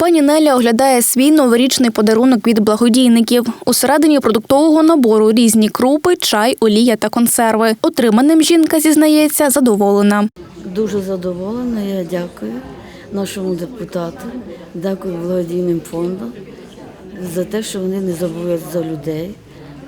Пані Неля оглядає свій новорічний подарунок від благодійників. Усередині продуктового набору різні крупи, чай, олія та консерви. Отриманим жінка зізнається задоволена. Дуже задоволена. Я дякую нашому депутату, дякую благодійним фондам за те, що вони не забувають за людей.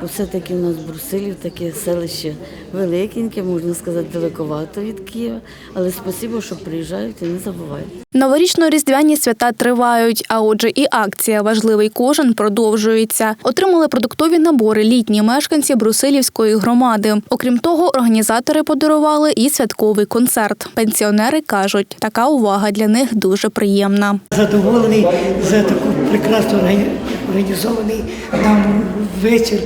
Бо все-таки у нас Брусилів таке селище великеньке, можна сказати, далековато від Києва. Але спасибо, що приїжджають і не забувають. Новорічно-різдвяні свята тривають, а отже, і акція Важливий кожен продовжується. Отримали продуктові набори літні мешканці Брусилівської громади. Окрім того, організатори подарували і святковий концерт. Пенсіонери кажуть, така увага для них дуже приємна. задоволений за таку прекрасно органі- організований нам вечір.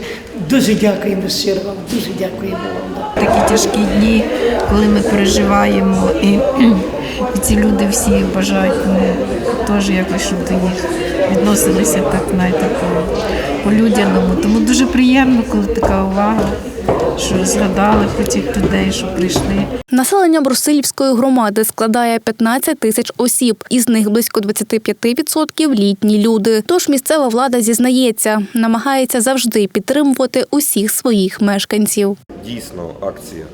Дуже дякуємо щиро вам, дуже дякуємо вам. такі тяжкі дні, коли ми переживаємо, і, і ці люди всі бажають ми теж якось, щоб до них відносилися так, знаєте, по, по-людяному. Тому дуже приємно, коли така увага, що згадали про цих людей, що прийшли. Населення Брусилівської громади складає 15 тисяч осіб, із них близько 25% – літні люди. Тож місцева влада зізнається, намагається завжди підтримувати усіх своїх мешканців. Дійсно, акція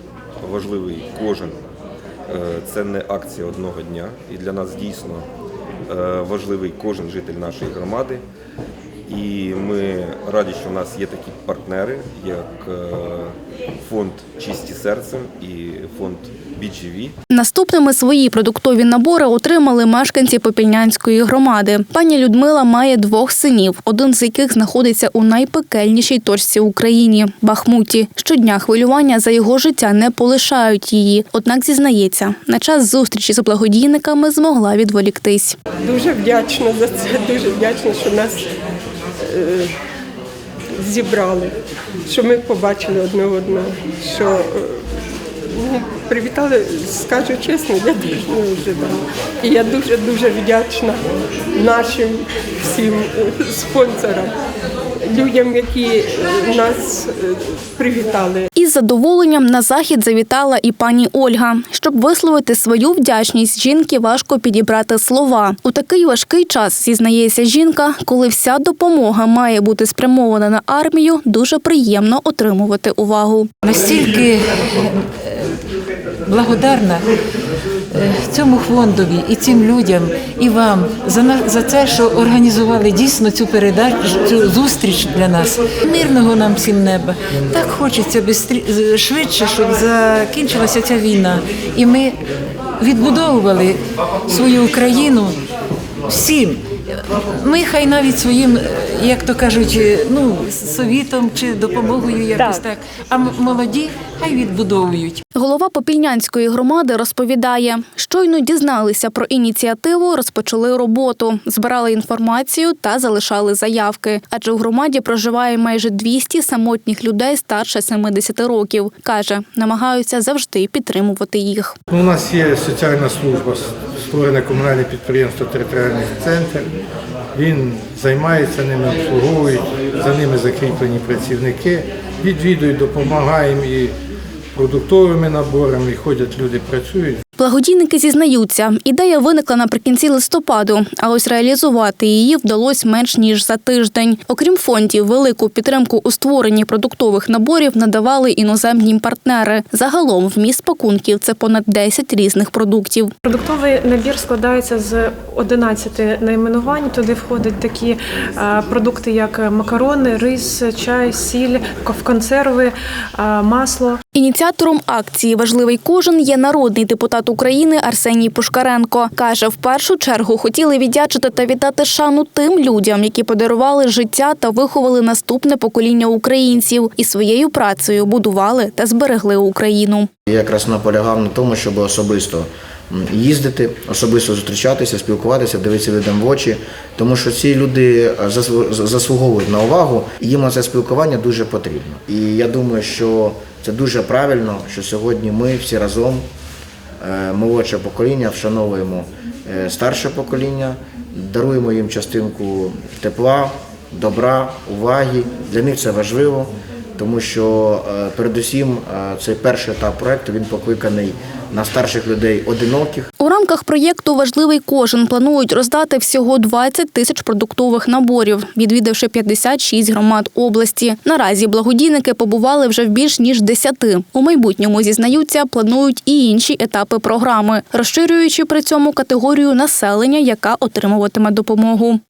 важливий кожен. Е, Це не акція одного дня. І для нас дійсно е, важливий кожен житель нашої громади. І ми раді, що в нас є такі партнери, як е, фонд Чисті серцем і фонд BGV. Наступними свої продуктові набори отримали мешканці Попільнянської громади. Пані Людмила має двох синів, один з яких знаходиться у найпекельнішій точці Україні Бахмуті. Щодня хвилювання за його життя не полишають її. Однак зізнається, на час зустрічі з благодійниками змогла відволіктись. Дуже вдячна за це, дуже вдячна, що нас е, зібрали, що ми побачили одне одного, що е, ну, привітали, скажу чесно, я теж не ожидала. І я дуже дуже вдячна нашим всім е, спонсорам, людям, які нас е, привітали. Із задоволенням на захід завітала і пані Ольга. Щоб висловити свою вдячність, жінки важко підібрати слова. У такий важкий час зізнається жінка, коли вся допомога має бути спрямована на армію, дуже приємно отримувати увагу. настільки е, благодарна цьому фондові і цим людям, і вам за за те, що організували дійсно цю передачу, цю зустріч для нас. Мирного нам всім неба. Так хочеться швидше, щоб закінчилася ця війна. І ми відбудовували свою Україну всім. Ми хай навіть своїм, е, як то кажуть, е, ну совітом чи допомогою якось так. А молоді хай відбудовують. Голова Попільнянської громади розповідає, щойно дізналися про ініціативу, розпочали роботу, збирали інформацію та залишали заявки. Адже в громаді проживає майже 200 самотніх людей старше 70 років. каже, намагаються завжди підтримувати їх. Ну, У нас є соціальна служба, створене комунальне підприємство Територіальний центр. Він займається ними, обслуговують, за ними закріплені працівники, відвідують, допомагаємо і продуктовими наборами, і ходять люди, працюють. Благодійники зізнаються, ідея виникла наприкінці листопаду, а ось реалізувати її вдалося менш ніж за тиждень. Окрім фондів, велику підтримку у створенні продуктових наборів надавали іноземні партнери. Загалом вміст пакунків це понад 10 різних продуктів. Продуктовий набір складається з 11 найменувань. Туди входять такі е, продукти, як макарони, рис, чай, сіль, консерви, е, масло. Ініціатором акції Важливий кожен є народний депутат України Арсеній Пушкаренко. Каже, в першу чергу хотіли віддячити та віддати шану тим людям, які подарували життя та виховали наступне покоління українців і своєю працею будували та зберегли Україну. Я якраз наполягав на тому, щоб особисто їздити, особисто зустрічатися, спілкуватися, дивитися людям в очі, тому що ці люди е, заслуговують на увагу, і їм це спілкування дуже потрібно. І я думаю, що це дуже правильно, що сьогодні ми всі разом, е, молодше покоління, вшановуємо е, старше покоління, даруємо їм частинку тепла, добра, уваги. Для них це важливо тому що передусім цей перший етап проекту він покликаний на старших людей одиноких, У рамках проєкту Важливий кожен планують роздати всього 20 тисяч продуктових наборів, відвідавши 56 громад області. Наразі благодійники побували вже в більш ніж 10. У майбутньому зізнаються, планують і інші етапи програми, розширюючи при цьому категорію населення, яка отримуватиме допомогу.